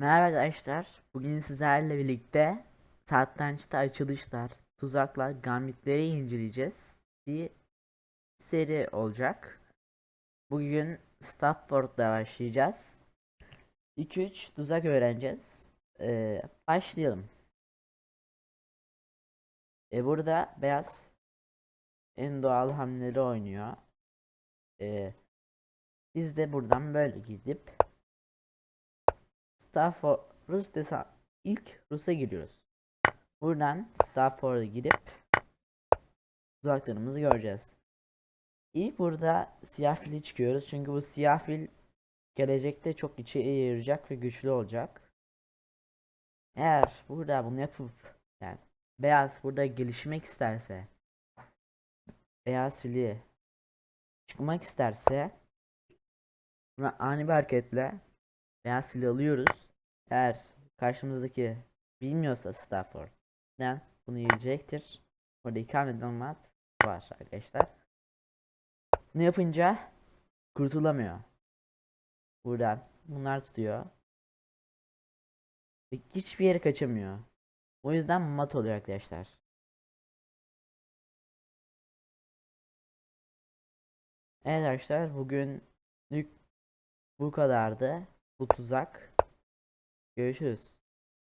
Merhaba arkadaşlar. Bugün sizlerle birlikte satrançta açılışlar, tuzaklar, gambitleri inceleyeceğiz. Bir seri olacak. Bugün Stafford'da başlayacağız. 2-3 tuzak öğreneceğiz. Ee, başlayalım. E burada beyaz en doğal hamleleri oynuyor. Ee, biz de buradan böyle gidip Stafford Rus desa ilk Rus'a giriyoruz. Buradan Stafford'a gidip uzaklarımızı göreceğiz. İlk burada siyah fili çıkıyoruz çünkü bu siyah fil gelecekte çok içe yarayacak ve güçlü olacak. Eğer burada bunu yapıp yani beyaz burada gelişmek isterse beyaz fili çıkmak isterse buna ani bir hareketle beyaz fili alıyoruz. Eğer karşımızdaki bilmiyorsa Stafford ne bunu yiyecektir. Burada ikamet mat var arkadaşlar. Ne yapınca kurtulamıyor. Buradan bunlar tutuyor. Ve hiçbir yere kaçamıyor. O yüzden mat oluyor arkadaşlar. Evet arkadaşlar bugün bu kadardı. Bu tuzak. Görüşürüz.